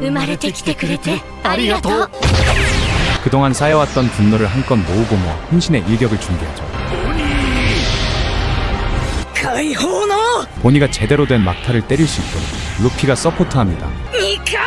生まれてきてくれてありがとう 그동안 쌓여왔던 분노를 한껏 모으고 모아 혼신의 일격을 준비하죠. 解放の 보니가 제대로 된 막타를 때릴 수 있도록 루피가 서포트합니다. 二回